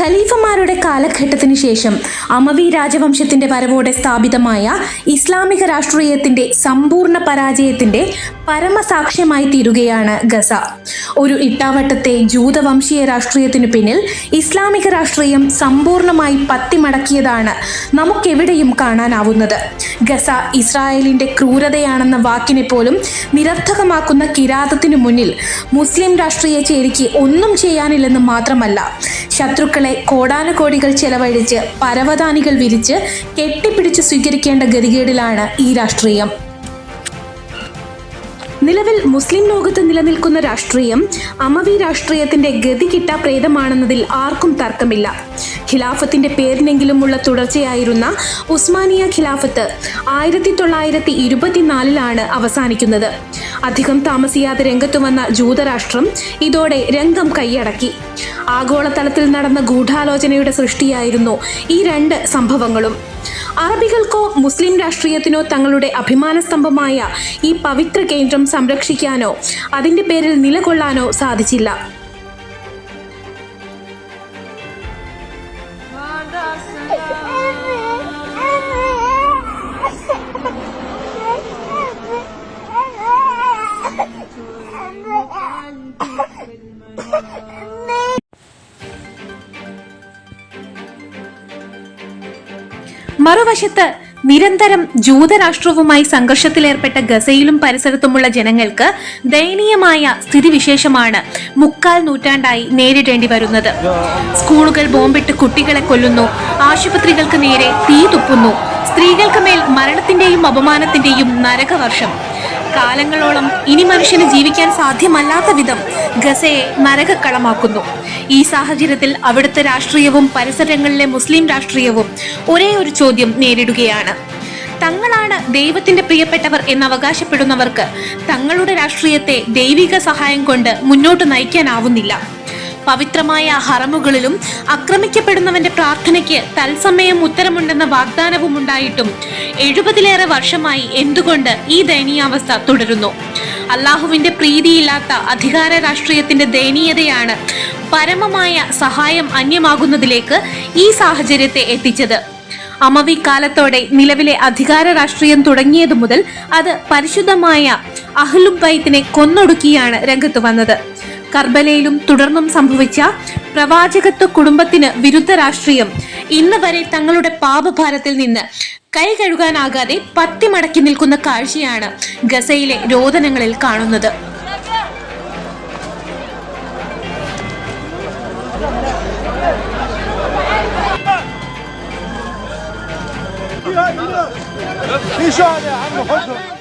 ഖലീഫമാരുടെ കാലഘട്ടത്തിന് ശേഷം അമവി രാജവംശത്തിന്റെ വരവോടെ സ്ഥാപിതമായ ഇസ്ലാമിക രാഷ്ട്രീയത്തിന്റെ സമ്പൂർണ പരാജയത്തിന്റെ പരമസാക്ഷ്യമായി തീരുകയാണ് ഗസ. ഒരു ഇട്ടാവട്ടത്തെ ജൂതവംശീയ രാഷ്ട്രീയത്തിനു പിന്നിൽ ഇസ്ലാമിക രാഷ്ട്രീയം സമ്പൂർണമായി പത്തിമടക്കിയതാണ് നമുക്കെവിടെയും കാണാനാവുന്നത്. ഗസ ഇസ്രായേലിന്റെ ക്രൂരതയാണെന്ന വാക്കിനെ പോലും നിരർത്ഥകമാക്കുന്ന കിരാതത്തിനു മുന്നിൽ മുസ്ലിം രാഷ്ട്രീയ ചേരിക്ക് ഒന്നും ചെയ്യാനില്ലെന്ന് മാത്രമല്ല ശത്രുക്കളെ കോടാനുകോടികൾ ചെലവഴിച്ച് പരവതാനികൾ വിരിച്ച് കെട്ടിപ്പിടിച്ച് സ്വീകരിക്കേണ്ട ഗതികേടിലാണ് ഈ രാഷ്ട്രീയം. നിലവിൽ മുസ്ലിം ലോകത്ത് നിലനിൽക്കുന്ന രാഷ്ട്രീയം അമവി രാഷ്ട്രീയത്തിന്റെ ഗതി കിട്ടാ പ്രേതമാണെന്നതിൽ ആർക്കും തർക്കമില്ല. ഖിലാഫത്തിന്റെ പേരിനെങ്കിലുമുള്ള തുടർച്ചയായിരുന്ന ഉസ്മാനിയ ഖിലാഫത്ത് ആയിരത്തി തൊള്ളായിരത്തി ഇരുപത്തിനാലിലാണ് അവസാനിക്കുന്നത്. അധികം താമസിയാതെ രംഗത്തു വന്ന ജൂതരാഷ്ട്രം ഇതോടെ രംഗം കൈയടക്കി. ആഗോളതലത്തിൽ നടന്ന ഗൂഢാലോചനയുടെ സൃഷ്ടിയായിരുന്നു ഈ രണ്ട് സംഭവങ്ങളും. അറബികൾക്കോ മുസ്ലിം രാഷ്ട്രീയത്തിനോ തങ്ങളുടെ അഭിമാന സ്തംഭമായ ഈ പവിത്ര കേന്ദ്രം സംരക്ഷിക്കാനോ അതിന്റെ പേരിൽ നിലകൊള്ളാനോ സാധിച്ചില്ല. മറുവശത്ത് നിരന്തരം ജൂതരാഷ്ട്രവുമായി സംഘർഷത്തിലേർപ്പെട്ട ഗസയിലും പരിസരത്തുമുള്ള ജനങ്ങൾക്ക് ദയനീയമായ സ്ഥിതിവിശേഷമാണ് മുക്കാൽ നൂറ്റാണ്ടായി നേരിടേണ്ടി വരുന്നത്. സ്കൂളുകൾ ബോംബിട്ട് കുട്ടികളെ കൊല്ലുന്നു. ആശുപത്രികൾക്ക് നേരെ തീ തുപ്പുന്നു. സ്ത്രീകൾക്ക് മേൽ മരണത്തിന്റെയും അപമാനത്തിന്റെയും നരകവർഷം. കാലങ്ങളോളം ഇനി മനുഷ്യന് ജീവിക്കാൻ സാധ്യമല്ലാത്ത വിധം ഗസയെ നരകക്കളമാക്കുന്നു. ഈ സാഹചര്യത്തിൽ അവിടുത്തെ രാഷ്ട്രീയവും പരിസരങ്ങളിലെ മുസ്ലിം രാഷ്ട്രീയവും ഒരേ ഒരു ചോദ്യം നേരിടുകയാണ്. തങ്ങളാണ് ദൈവത്തിന്റെ പ്രിയപ്പെട്ടവർ എന്ന് അവകാശപ്പെടുന്നവർക്ക് തങ്ങളുടെ രാഷ്ട്രീയത്തെ ദൈവിക സഹായം കൊണ്ട് മുന്നോട്ട് നയിക്കാനാവുന്നില്ല. പവിത്രമായ ഹറമുകളിലും ആക്രമിക്കപ്പെടുന്നവന്റെ പ്രാർത്ഥനയ്ക്ക് തത്സമയം ഉത്തരമുണ്ടെന്ന വാഗ്ദാനവും ഉണ്ടായിട്ടും എഴുപതിലേറെ വർഷമായി എന്തുകൊണ്ട് ഈ ദയനീയാവസ്ഥ തുടരുന്നു? അള്ളാഹുവിന്റെ പ്രീതിയില്ലാത്ത അധികാര രാഷ്ട്രീയത്തിന്റെ ദയനീയതയാണ് പരമമായ സഹായം അന്യമാകുന്നതിലേക്ക് ഈ സാഹചര്യത്തെ എത്തിച്ചത്. അമവി കാലത്തോടെ നിലവിലെ അധികാര രാഷ്ട്രീയം തുടങ്ങിയതു മുതൽ അത് പരിശുദ്ധമായ അഹ്ലും ബൈത്തിനെ കൊന്നൊടുക്കിയാണ് രംഗത്ത് വന്നത്. കർബലയിലും തുടർന്നും സംഭവിച്ച പ്രവാചകത്വ കുടുംബത്തിന് വിരുദ്ധ രാഷ്ട്രീയം ഇന്ന് വരെ തങ്ങളുടെ പാപഭാരത്തിൽ നിന്ന് കൈ കഴുകാനാകാതെ പത്തിമടക്കി നിൽക്കുന്ന കാഴ്ചയാണ് ഗസയിലെ രോദനങ്ങളിൽ കാണുന്നത് في شهداء يا عم خذهم